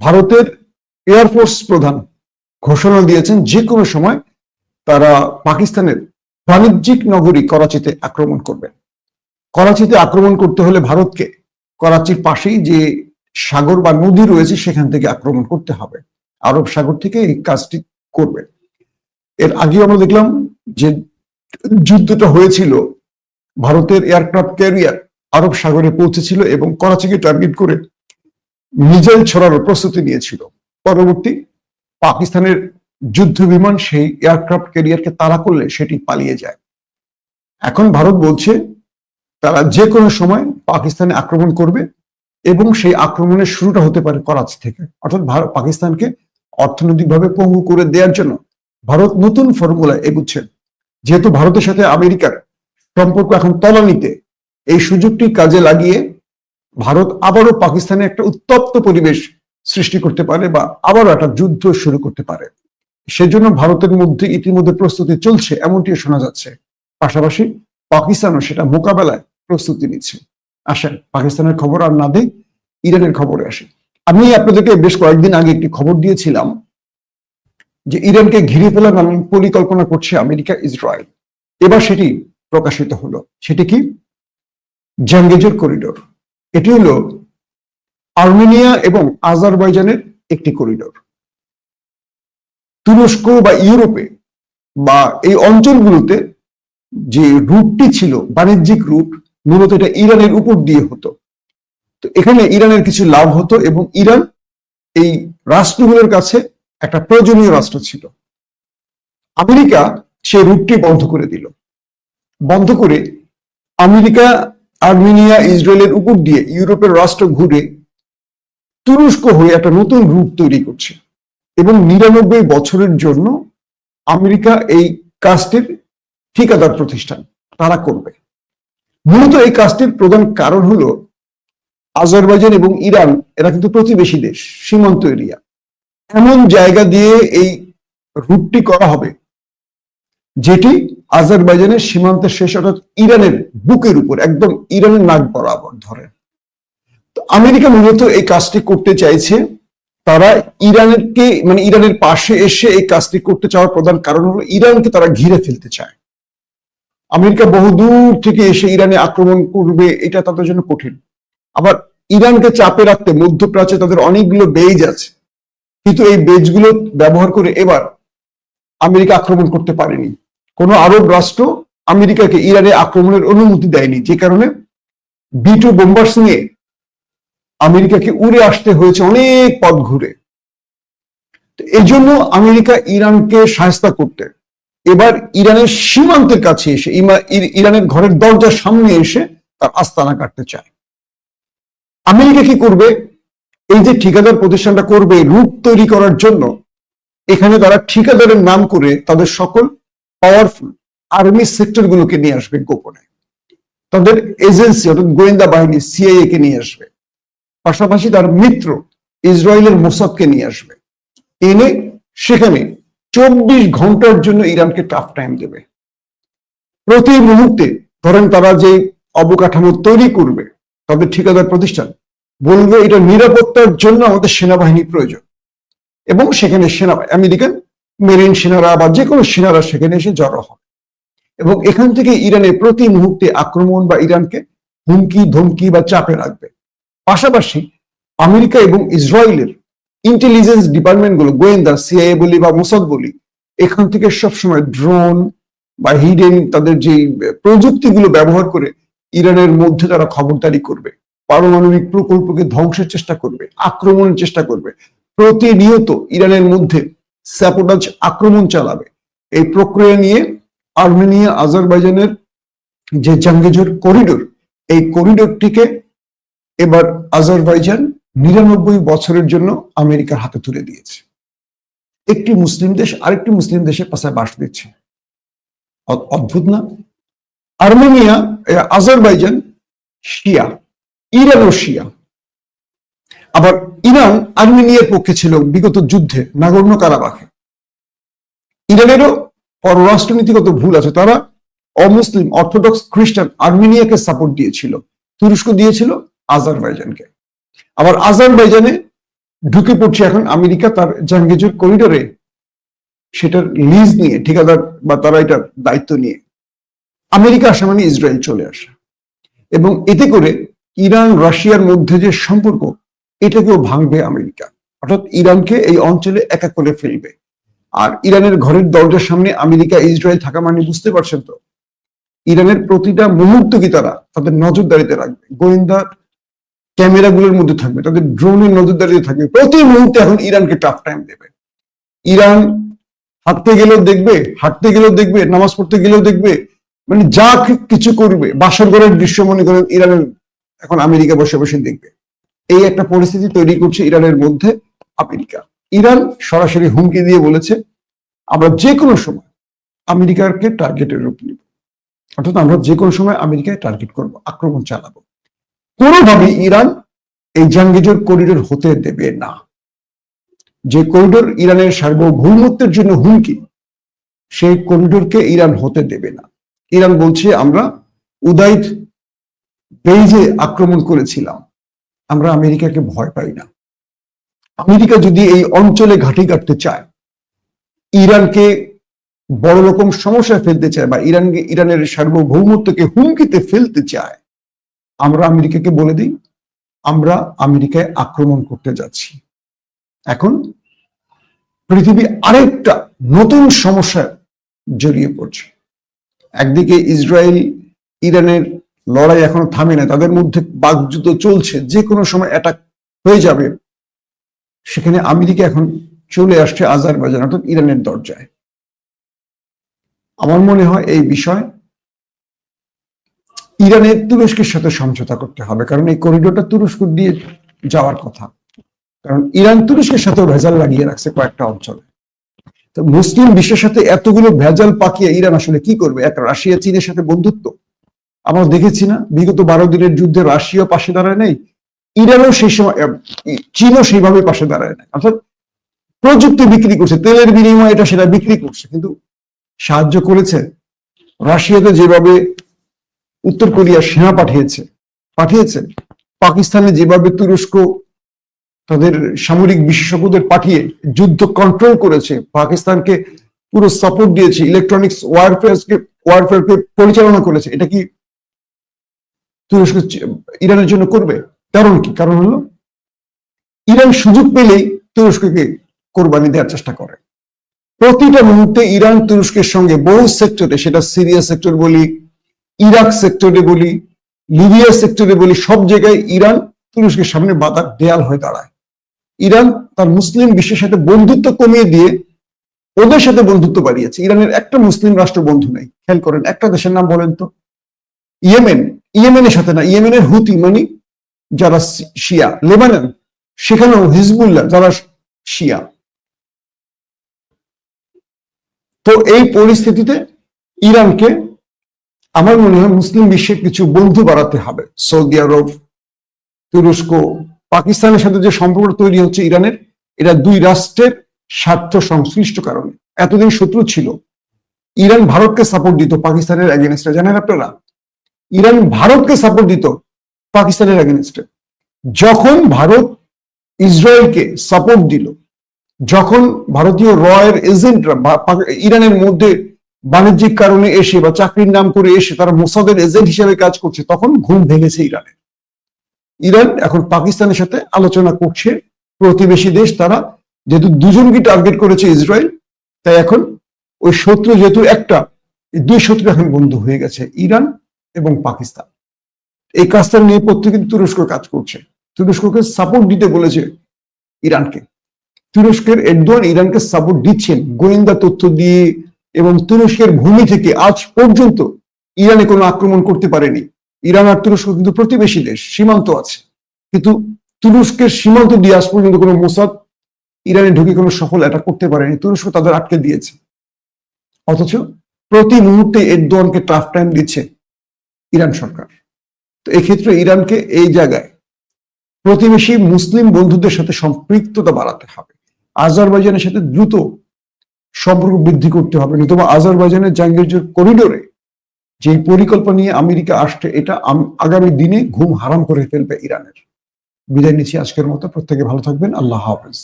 ভারতের এয়ারফোর্স প্রধান ঘোষণা দিয়েছেন যে কোনো সময় তারা পাকিস্তানের বাণিজ্যিক নগরী করাচিতে আক্রমণ করবেন করাচিতে আক্রমণ করতে হলে ভারতকে করাচির পাশেই যে সাগর বা নদী রয়েছে সেখান থেকে আক্রমণ করতে হবে। আরব সাগর থেকে এই কাজটি করবে। এর আগে আমরা দেখলাম যে যুদ্ধটা হয়েছিল, ভারতের এয়ারক্রাফট ক্যারিয়ার আরব সাগরে পৌঁছেছিল এবং করাচিকে টার্গেট করে মিজাইল ছড়ানোর প্রস্তুতি নিয়েছিল। পরবর্তী পাকিস্তানের যুদ্ধ বিমান সেই এয়ারক্রাফট ক্যারিয়ারকে তাড়া করলে সেটি পালিয়ে যায়। এখন ভারত বলছে, তারা যে কোনো সময় পাকিস্তানে আক্রমণ করবে এবং সেই আক্রমণের শুরুটা হতে পারে করাচি থেকে। অর্থাৎ পাকিস্তানকে অর্থনৈতিকভাবে পঙ্গু করে দেওয়ার জন্য ভারত নতুন ফর্মুলায় এগুচ্ছে। যেহেতু ভারতের সাথে আমেরিকার সম্পর্ক এখন তলানিতে, এই সুযোগটি কাজে লাগিয়ে ভারত আবারও পাকিস্তানে একটা উত্তপ্ত পরিবেশ সৃষ্টি করতে পারে বা আবারও একটা যুদ্ধ শুরু করতে পারে। সেজন্য ভারতের মধ্যে ইতিমধ্যে প্রস্তুতি চলছে, এমনটিও শোনা যাচ্ছে। পাশাপাশি পাকিস্তানও সেটা মোকাবেলায় প্রস্তুতি নিচ্ছে। আসেন, পাকিস্তানের খবর আর না দেই ইরানের খবরে আসে। আমি আপনাদেরকে বেশ কয়েকদিন আগে একটি খবর দিয়েছিলাম যে ইরানকে ঘিরে ফেলার নানান পরিকল্পনা করছে আমেরিকা, ইসরায়েল। এবার সেটি প্রকাশিত হলো। সেটি কি? Zangezur corridor. এটি হলো আর্মেনিয়া এবং আজারবাইজানের একটি করিডোর। তুরস্ক বা ইউরোপে বা এই অঞ্চলগুলোতে যে রুটটি ছিল, বাণিজ্যিক রুট, মূলত এটা ইরানের উপর দিয়ে হতো। তো এখানে ইরানের কিছু লাভ হতো এবং ইরান এই রাষ্ট্রগুলোর কাছে একটা প্রয়োজনীয় রাষ্ট্র ছিল। আমেরিকা সেই রুটটি বন্ধ করে দিল। বন্ধ করে আমেরিকা আর্মেনিয়া, ইসরায়েলের উপর দিয়ে ইউরোপের রাষ্ট্র ঘুরে তুরস্ক হয়ে একটা নতুন রুট তৈরি করছে। এবং নিরানব্বই বছরের জন্য আমেরিকা এই কাজটির ঠিকাদার প্রতিষ্ঠান তারা করবে। মূলত এই কাজটির প্রধান কারণ হলো আজারবাইজান এবং ইরান, এরা কিন্তু প্রতিবেশী দেশ, সীমান্ত এরিয়া। এমন জায়গা দিয়ে এই রুটটি করা হবে যেটি আজারবাইজানের সীমান্তের শেষ, অর্থাৎ ইরানের বুকের উপর, একদম ইরানের নাক বরাবর ধরে। তো আমেরিকা মূলত এই কাজটি করতে চাইছে, তারা ইরানকে মানে ইরানের পাশে এসে এই কাজটি করতে চাওয়ার প্রধান কারণ হলো ইরানকে তারা ঘিরে ফেলতে চায়। আমেরিকা বহুদূর থেকে এসে ইরানে আক্রমণ করবে, এটা তাদের জন্য কঠিন। আবার ইরানকে চাপে রাখতে মধ্যপ্রাচ্যে তাদের অনেকগুলো বেজ আছে। কিন্তু এই বেজগুলো ব্যবহার করে এবার আমেরিকা আক্রমণ করতে পারেনি। কোনো আরব রাষ্ট্র আমেরিকাকে ইরানে আক্রমণের অনুমতি দেয়নি, যে কারণে বিটু বোম্বার্স নিয়ে আমেরিকাকে উড়ে আসতে হয়েছে অনেক পথ ঘুরে। এই জন্য আমেরিকা ইরানকে সাহস্তা করতে। এবার ইরানের সীমান্তের কাছে এসে ইরানের ঘরের দরজার সামনে এসে তার আস্তানা কাটতে চায়। আমেরিকা কি করবে? এই যে ঠিকাদার প্রতিষ্ঠানটা করবে, রূপ তৈরি করার জন্য, এখানে তারা ঠিকাদারের নাম করে তাদের সকল পাওয়ারফুল আর্মি সেক্টরগুলোকে নিয়ে আসবে গোপনে। তাদের এজেন্সি অর্থাৎ গোয়েন্দা বাহিনী সিআইএ কে নিয়ে আসবে। পাশাপাশি তার মিত্র ইসরায়েলের মোসাদকে নিয়ে আসবে। এনে সেখানে চব্বিশ ঘণ্টার জন্য ইরানকে টাফ টাইম দেবে। প্রতি মুহূর্তে ধরেন তারা যে অবকাঠামো তৈরি করবে, তাদের ঠিকাদার প্রতিষ্ঠান, বলবে এটা নিরাপত্তার জন্য আমাদের সেনাবাহিনী প্রয়োজন। এবং সেখানে সেনা, আমেরিকান মেরিন সেনারা বা যে কোনো সেনারা সেখানে এসে জড়ো হয়। এবং এখান থেকে ইরানের প্রতি মুহূর্তে আক্রমণ বা ইরানকে হুমকি, ধমকি বা চাপে রাখবে। পাশাপাশি আমেরিকা এবং ইসরায়েলের ইন্টেলিজেন্স ডিপার্টমেন্টগুলো গোয়েন্দা সিআইএ বলি বা মোসাদ বলি, এখান থেকে সবসময় ড্রোন বা হিডেন তাদের যে প্রযুক্তিগুলো ব্যবহার করে ইরানের মধ্যে তারা খবরদারি করবে, পারমাণবিক প্রকল্পকে ধ্বংসের চেষ্টা করবে, আক্রমণের চেষ্টা করবে। প্রতিনিয়ত ইরানের মধ্যে স্যাপোটাজ আক্রমণ চালাবে। এই প্রক্রিয়া নিয়ে আর্মেনিয়া, আজারবাইজানের যে জাঙ্গেজুর করিডোর, এই করিডোরটিকে এবার আজারবাইজান নিরানব্বই বছরের জন্য আমেরিকার হাতে তুলে দিয়েছে। একটি মুসলিম দেশ আরেকটি মুসলিম দেশের পাশে বাস দিচ্ছে। অদ্ভুত না? আর্মেনিয়া আজারবাইজান শিয়া, ইরানও শিয়া। আবার ইরান আর্মেনিয়ার পক্ষে ছিল বিগত যুদ্ধে নাগর্ণ কারাবাখে। ইরানেরও পররাষ্ট্রনীতিগত ভুল আছে। তারা অমুসলিম অর্থোডক্স খ্রিস্টান আর্মেনিয়াকে সাপোর্ট দিয়েছিল। তুরস্ক দিয়েছিল আজারবাইজানকে। আবার আজারবাইজানে ঢুকে পড়ছে এখন আমেরিকা তার জাঙ্গিজুর করিডোরে সেটার লিজ নিয়ে, ঠিকাদার বা তারা এটার দায়িত্ব নিয়ে। আমেরিকা আসা মানে ইসরায়েল চলে আসা। এবং এতে করে ইরান রাশিয়ার মধ্যে যে সম্পর্ক এটাকেও ভাঙবে আমেরিকা। অর্থাৎ ইরানকে এই অঞ্চলে একা করে ফেলবে। আর ইরানের ঘরের দরজার সামনে আমেরিকা, ইসরায়েল থাকা মানে বুঝতে পারছেন তো? ইরানের প্রতিটা মুহূর্ত কি তারা তাদের নজরদারিতে রাখবে। গোয়েন্দা ক্যামেরাগুলোর মধ্যে থাকবে, তাদের ড্রোনের নজরদারিতে থাকবে। প্রতি মুহূর্তে এখন ইরানকে টাফ টাইম দেবে। ইরান হাঁটতে গেলেও দেখবে, হাঁটতে গেলেও দেখবে, নামাজ পড়তে গেলেও দেখবে মানে যা কিছু করবে, বাসর ঘরের দৃশ্য মনে করেন ইরানের এখন আমেরিকা বসে বসে দেখবে। এই একটা পরিস্থিতি তৈরি করছে ইরানের মধ্যে আমেরিকা। ইরান সরাসরি হুমকি দিয়ে বলেছে, আমরা যে কোনো সময় আমেরিকাকে টার্গেটের রূপ নিব। অর্থাৎ আমরা যে কোনো সময় আমেরিকায় টার্গেট করব, আক্রমণ চালাবো। কোনোভাবে ইরান এই জাঙ্গিজোর করিডোর হতে দেবে না। যে করিডোর ইরানের সার্বভৌমত্বের জন্য হুমকি, সেই করিডোরকে ইরান হতে দেবে না। ইরান বলছে, আমরা উদাইদ বেইজে আক্রমণ করেছিলাম। আমরা আমেরিকাকে ভয় পাই না। আমেরিকা যদি এই অঞ্চলে ঘাঁটি কাটতে চায়, ইরানকে বড় রকম সমস্যায় ফেলতে চায় বা ইরানকে, ইরানের সার্বভৌমত্বকে হুমকিতে ফেলতে চায়, আমরা আমেরিকাকে বলে দিই, আমরা আমেরিকায় আক্রমণ করতে যাচ্ছি। এখন পৃথিবী আরেকটা নতুন সমস্যায় জড়িয়ে পড়ছে। একদিকে ইসরায়েল, ইরানের লড়াই এখনও থামে না তাদের মধ্যে বাকযুদ্ধ চলছে যে কোনো সময় অ্যাটাক হয়ে যাবে। সেখানে আমেরিকা এখন চলে আসছে আজারবাইজান, অর্থাৎ ইরানের দরজায়। আমার মনে হয় এই বিষয় ইরানের তুরস্কের সাথে সমঝোতা করতে হবে, কারণ এই করিডোরটা তুরস্ক দিয়ে যাওয়ার কথা। কারণ ইরান তুরস্কের সাথেও ভেজাল লাগিয়ে রাখছে কয়েকটা অঞ্চলে। তো মুসলিম বিশ্বের সাথে এতগুলো ভেজাল পাকিয়ে ইরান আসলে কি করবে? এক রাশিয়া, চীনের সাথে বন্ধুত্ব? আমরা দেখেছি না। বিগত বারো দিনের যুদ্ধে রাশিয়া পাশে দাঁড়ায় নেই, ইরানও সেই সময় চীনও সেইভাবে পাশে দাঁড়ায় নাই। অর্থাৎ প্রযুক্তি বিক্রি করছে, তেলের বিনিময়ে এটা সেটা বিক্রি করছে। কিন্তু সাহায্য করেছে, রাশিয়াতে যেভাবে উত্তর কোরিয়া সেনা পাঠিয়েছে পাঠিয়েছে, পাকিস্তানে যেভাবে তুরস্ক তাদের সামরিক বিশেষজ্ঞদের পাঠিয়ে যুদ্ধ কন্ট্রোল করেছে, পাকিস্তানকে পুরো সাপোর্ট দিয়েছে ইলেকট্রনিক্স ওয়ারফেয়ারকে ওয়ারফেয়ারকে পরিচালনা করেছে, এটা কি তুরস্ক ইরানের জন্য করবে। কারণ কি? কারণ হলো, ইরান সুযোগ পেলেই তুরস্ককে কোরবানি দেওয়ার চেষ্টা করে। প্রতিটা মুহূর্তে ইরান তুরস্কের সঙ্গে বহু সেক্টরে, সেটা সিরিয়া সেক্টর বলি, ইরাক সেক্টরে বলি, লিবিয়া সেক্টরে বলি, সব জায়গায় ইরান তুরস্কের সামনে বাধা দেয়াল হয়ে দাঁড়ায়। ইরান তার মুসলিম বিশ্বের সাথে বন্ধুত্ব কমিয়ে দিয়ে ওদের সাথে বন্ধুত্ব বাড়িয়েছে। ইরানের একটা মুসলিম রাষ্ট্র বন্ধু নেই। খেয়াল করেন, একটা দেশের নাম বলেন তো। ইয়েমেন ইয়েমেনের সাথে না, ইয়েমেনের হুতি মানে যারা শিয়া, লেবানন সেখানেও হিজবুল্লাহ যারা শিয়া। তো এই পরিস্থিতিতে ইরানকে আমার মনে হয় মুসলিম বিশ্বের কিছু বন্ধু বাড়াতে হবে, সৌদি আরব, তুরস্ক, পাকিস্তানের সাথে যে সম্পর্ক তৈরি হচ্ছে ইরানের, এটা দুই রাষ্ট্রের স্বার্থ সংশ্লিষ্ট কারণে। এতদিন শত্রু ছিল। ইরান ভারতকে সাপোর্ট দিত, পাকিস্তানের এগেনস্টে জানেন আপনারা? ইরান ভারতকে সাপোর্ট দিত পাকিস্তানের এগেনস্টে যখন ভারত ইসরায়েলকে সাপোর্ট দিল, যখন ভারতীয় রয়ের এজেন্টরা ইরানের মধ্যে বাণিজ্যিক কারণে এসে বা চাকরির নাম করে এসে তারা মোসাদের এজেন্ট হিসেবে কাজ করছে, তখন ঘুম ভেঙেছে ইরানের। ইরান এখন পাকিস্তানের সাথে আলোচনা করছে, প্রতিবেশী দেশ তারা যেহেতু দুজনকে টার্গেট করেছে ইসরায়েল, তাই এখন ওই শত্রু যেহেতু একটা দুই শত্রু এখন বন্ধু হয়ে গেছে। ইরান এবং পাকিস্তান। এই কাজটা নিয়ে প্রত্যেকে তুরস্ক কাজ করছে। তুরস্ককে সাপোর্ট দিতে বলেছে ইরানকে। তুরস্কের এরদোয়ান ইরানকে সাপোর্ট দিচ্ছেন। গোয়েন্দা তথ্য দিয়ে এবং তুরস্কের ভূমি থেকে আজ পর্যন্ত ইরানে কোনো আক্রমণ করতে পারেনি। ইরান আর তুরস্ক কিন্তু প্রতিবেশী দেশ, সীমান্ত আছে। কিন্তু তুরস্কের সীমান্ত দিয়ে আজ পর্যন্ত কোনো মোসাদ ইরানে ঢুকে কোনো সফল অ্যাটাক করতে পারেনি। তুরস্ক তাদের আটকে দিয়েছে। অথচ প্রতি মুহূর্তে এরদোয়ানকে টাফ টাইম দিচ্ছে। ইরান সরকার। তো এক্ষেত্রে ইরানকে এই জায়গায় প্রতিবেশী মুসলিম বন্ধুদের সাথে সম্পৃক্ততা বাড়াতে হবে। আজারবাইজানের সাথে দ্রুত সম্পর্ক বৃদ্ধি করতে হবে। নতুবা আজারবাইজানের জাঙ্গিরজোর করিডোরে যে পরিকল্পনা নিয়ে আমেরিকা আসছে, এটা আগামী দিনে ঘুম হারাম করে ফেলবে ইরানের। বিদায় নিচ্ছি আজকের মতো। প্রত্যেকে ভালো থাকবেন। আল্লাহ হাফেজ।